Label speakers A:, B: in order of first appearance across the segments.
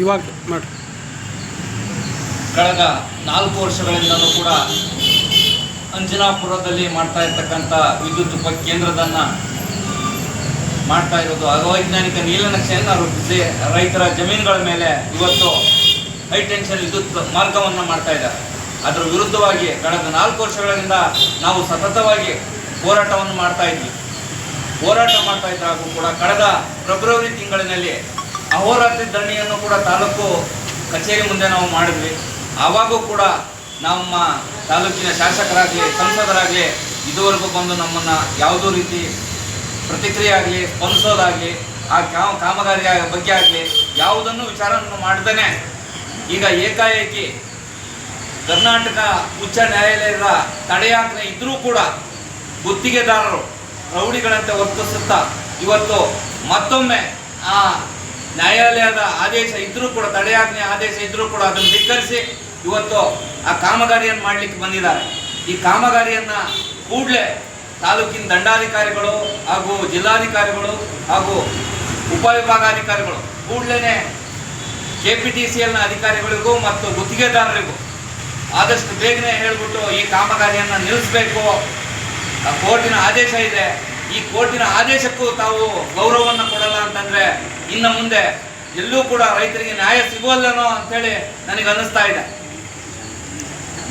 A: ಇವಾಗ ಮಾಡಿ
B: ಕಳೆದ ನಾಲ್ಕು ವರ್ಷಗಳಿಂದಲೂ ಕೂಡ ಅಂಜನಾಪುರದಲ್ಲಿ ಮಾಡ್ತಾ ಇರ್ತಕ್ಕಂಥ ವಿದ್ಯುತ್ ಉಪ ಕೇಂದ್ರದನ್ನ ಮಾಡ್ತಾ ಇರೋದು. ಅವೈಜ್ಞಾನಿಕ ನೀಲನಕ್ಷೆಯನ್ನು ರೂಪಿಸಿ ರೈತರ ಜಮೀನುಗಳ ಮೇಲೆ ಇವತ್ತು ಹೈ ಟೆನ್ಷನ್ ವಿದ್ಯುತ್ ಮಾರ್ಗವನ್ನು ಮಾಡ್ತಾ ಇದ್ದಾರೆ. ಅದರ ವಿರುದ್ಧವಾಗಿ ಕಳೆದ ನಾಲ್ಕು ವರ್ಷಗಳಿಂದ ನಾವು ಸತತವಾಗಿ ಹೋರಾಟವನ್ನು ಮಾಡ್ತಾ ಇದ್ವಿ. ಹೋರಾಟ ಮಾಡ್ತಾ ಇದ್ದಾಗೂ ಕೂಡ ಕಳೆದ ಫೆಬ್ರವರಿ ತಿಂಗಳಿನಲ್ಲಿ ಅಹೋರಾತ್ರಿ ಧರಣಿಯನ್ನು ಕೂಡ ತಾಲೂಕು ಕಚೇರಿ ಮುಂದೆ ನಾವು ಮಾಡಿದ್ವಿ. ಆವಾಗೂ ಕೂಡ ನಮ್ಮ ತಾಲೂಕಿನ ಶಾಸಕರಾಗಲಿ, ಸಂಸದರಾಗಲಿ ಇದುವರೆಗೂ ಬಂದು ನಮ್ಮನ್ನು ಯಾವುದೋ ರೀತಿ ಪ್ರತಿಕ್ರಿಯೆ ಆಗಲಿ, ಸ್ಪಂದಿಸೋದಾಗಲಿ, ಆ ಕಾಮ ಕಾಮಗಾರಿ ಬಗ್ಗೆ ಆಗಲಿ ಯಾವುದನ್ನು ವಿಚಾರವನ್ನು ಮಾಡ್ತೇನೆ ಈಗ ಏಕಾಏಕಿ ಕರ್ನಾಟಕ ಉಚ್ಚ ನ್ಯಾಯಾಲಯದ ತಡೆಯಾಜ್ಞೆ ಇದ್ದರೂ ಕೂಡ ಗುತ್ತಿಗೆದಾರರು, ರೌಡಿಗಳಂತೆ ವರ್ತಿಸುತ್ತಾ ಇವತ್ತು ಮತ್ತೊಮ್ಮೆ ಆ ನ್ಯಾಯಾಲಯದ ಆದೇಶ ಇದ್ರೂ ಕೂಡ, ತಡೆಯಾಜ್ಞೆ ಆದೇಶ ಇದ್ರೂ ಕೂಡ ಅದನ್ನು ಧಿಕ್ಕರಿಸಿ ಇವತ್ತು ಆ ಕಾಮಗಾರಿಯನ್ನು ಮಾಡಲಿಕ್ಕೆ ಬಂದಿದ್ದಾರೆ. ಈ ಕಾಮಗಾರಿಯನ್ನು ಕೂಡಲೇ ತಾಲೂಕಿನ ದಂಡಾಧಿಕಾರಿಗಳು ಹಾಗೂ ಜಿಲ್ಲಾಧಿಕಾರಿಗಳು ಹಾಗೂ ಉಪವಿಭಾಗಾಧಿಕಾರಿಗಳು ಕೂಡಲೇ ಕೆ ಪಿ ಟಿ ಸಿ ಎಲ್ನ ಅಧಿಕಾರಿಗಳಿಗೂ ಮತ್ತು ಗುತ್ತಿಗೆದಾರರಿಗೂ ಆದಷ್ಟು ಬೇಗನೆ ಹೇಳಿಬಿಟ್ಟು ಈ ಕಾಮಗಾರಿಯನ್ನು ನಿಲ್ಲಿಸಬೇಕು. ಕೋರ್ಟಿನ ಆದೇಶ ಇದೆ. ಈ ಕೋರ್ಟಿನ ಆದೇಶಕ್ಕೂ ತಾವು ಗೌರವವನ್ನು ಕೊಡಲ್ಲ ಅಂತಂದ್ರೆ ಇನ್ನು ಮುಂದೆ ಎಲ್ಲೂ ಕೂಡ ರೈತರಿಗೆ ನ್ಯಾಯ ಸಿಗೋಲ್ಲನೋ ಅಂತೇಳಿ ನನಗೆ ಅನ್ನಿಸ್ತಾ ಇದೆ.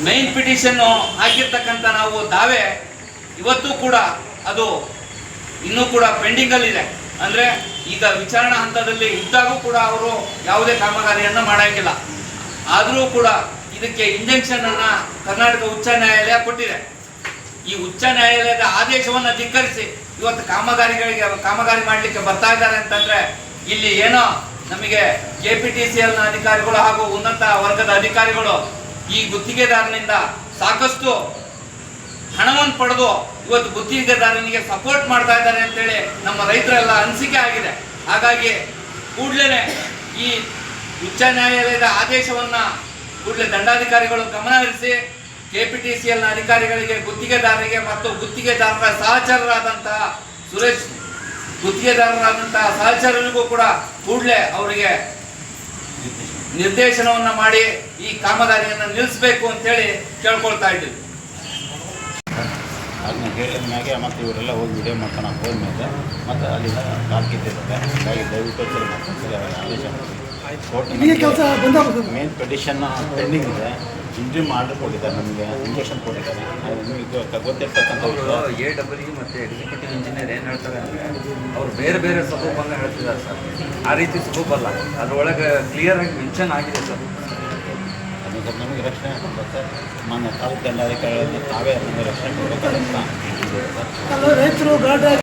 B: ಮೈನ್ ಪಿಟಿಷನ್ ಹಾಕಿರ್ತಕ್ಕಂಥ ನಾವು ದಾವೆ, ಇವತ್ತು ಕೂಡ ಅದು ಇನ್ನೂ ಕೂಡ ಪೆಂಡಿಂಗ್ ಅಲ್ಲಿ ಇದೆ. ಅಂದ್ರೆ ಈಗ ವಿಚಾರಣಾ ಹಂತದಲ್ಲಿ ಇದ್ದಾಗೂ ಕೂಡ ಅವರು ಯಾವುದೇ ಕಾಮಗಾರಿಯನ್ನು ಮಾಡೋಂಗಿಲ್ಲ. ಆದರೂ ಕೂಡ ಇದಕ್ಕೆ ಇಂಜೆಕ್ಷನ್ ಅನ್ನ ಕರ್ನಾಟಕ ಉಚ್ಚ ನ್ಯಾಯಾಲಯ ಕೊಟ್ಟಿದೆ. ಈ ಉಚ್ಚ ನ್ಯಾಯಾಲಯದ ಆದೇಶವನ್ನ ಧಿಕ್ಕರಿಸಿ ಇವತ್ತು ಕಾಮಗಾರಿಗಳಿಗೆ ಕಾಮಗಾರಿ ಮಾಡಲಿಕ್ಕೆ ಬರ್ತಾ ಇದ್ದಾರೆ ಅಂತಂದ್ರೆ ಇಲ್ಲಿ ಏನೋ ನಮಗೆ ಕೆ ಪಿ ಟಿ ಸಿ ಎಲ್ನ ಅಧಿಕಾರಿಗಳು ಹಾಗೂ ಉನ್ನತ ವರ್ಗದ ಅಧಿಕಾರಿಗಳು ಈ ಗುತ್ತಿಗೆದಾರನಿಂದ ಸಾಕಷ್ಟು ಹಣವನ್ನು ಪಡೆದು ಇವತ್ತು ಗುತ್ತಿಗೆದಾರನಿಗೆ ಸಪೋರ್ಟ್ ಮಾಡ್ತಾ ಇದ್ದಾರೆ ಅಂತೇಳಿ ನಮ್ಮ ರೈತರೆಲ್ಲ ಅನಿಸಿಕೆ ಆಗಿದೆ. ಹಾಗಾಗಿ ಕೂಡಲೇ ಈ ಉಚ್ಚ ನ್ಯಾಯಾಲಯದ ಆದೇಶವನ್ನ ಕೂಡಲೇ ದಂಡಾಧಿಕಾರಿಗಳು ಗಮನ ಹರಿಸಿ ಕೆ ಪಿ ಟಿ ಸಿ ಎಲ್ನ ಅಧಿಕಾರಿಗಳಿಗೆ, ಗುತ್ತಿಗೆದಾರರಿಗೆ ಮತ್ತು ಗುತ್ತಿಗೆದಾರರ ಸಹಚರರಾದಂತಹ ಸುರೇಶ್ ಗುತ್ತಿಗೆದಾರರಾದಂತಹ ಸಹಚರರಿಗೂ ಕೂಡ ಕೂಡಲೇ ಅವರಿಗೆ ನಿರ್ದೇಶನವನ್ನ ಮಾಡಿ ಈ ಕಾಮಗಾರಿಯನ್ನು ನಿಲ್ಲಿಸಬೇಕು ಅಂತೇಳಿ ಕೇಳ್ಕೊಳ್ತಾ ಇದ್ದೀವಿ.
C: ಅದನ್ನ ಹೇಳಿದ ಮ್ಯಾಗೆ ಮತ್ತು ಇವರೆಲ್ಲ ಹೋಗಿ ವಿಡಿಯೋ ಮಾಡ್ಕೊಂಡು ಹೋದ್ಮೇಲೆ ಮತ್ತು ಅಲ್ಲಿಂದ ಕಾಲ್ಕಿತ್ತಿರುತ್ತೆ ಹಾಗಾಗಿ ದಯವಿಟ್ಟು ಸರಿ ಆದೇಶ
A: ಇಲ್ಲಿಗೆ ಕೆಲಸ ಬಂದ
C: ಮೇನ್ ಪೆಟಿಷನ್ ಪೆಂಡಿಂಗ್ ಇದೆ. ಇಂಟ್ರಿ ಆರ್ಡರ್ ಕೊಟ್ಟಿದ್ದಾರೆ ನಮಗೆ ಇಂಜೆಕ್ಷನ್ ಕೊಟ್ಟಿದ್ದಾರೆ. ಇದು ಗೊತ್ತಿರ್ತಕ್ಕಂಥ
B: ಎ ಡಬ್ಲ್ಯೂ ಮತ್ತು ಎಕ್ಸಿಕ್ಯೂಟಿವ್ ಇಂಜಿನಿಯರ್ ಏನು ಹೇಳ್ತಾರೆ ಅಂದರೆ ಅವ್ರು ಬೇರೆ ಬೇರೆ ಸಬೂಬನ್ನು ಹೇಳ್ತಿದ್ದಾರೆ ಸರ್. ಆ ರೀತಿ ಸಬೂಬಲ್ಲ ಅದರೊಳಗೆ ಕ್ಲಿಯರ್ ಆಗಿ ಮೆನ್ಷನ್ ಆಗಿದೆ ಸರ್.
C: ಅದು ನಮಗೆ ರಕ್ಷಣೆ ಕೊಡುತ್ತೆ ಮಾನ್ಯ ತಾಲೂಕು ದಂಡಾಧಿಕಾರಿಗಳನ್ನು ತಾವೇ ನಮಗೆ ರಕ್ಷಣೆ ಕೊಡಬೇಕಾದ ಇದೆ ಸರ್
A: ರೈತರು ಗಾಡಿ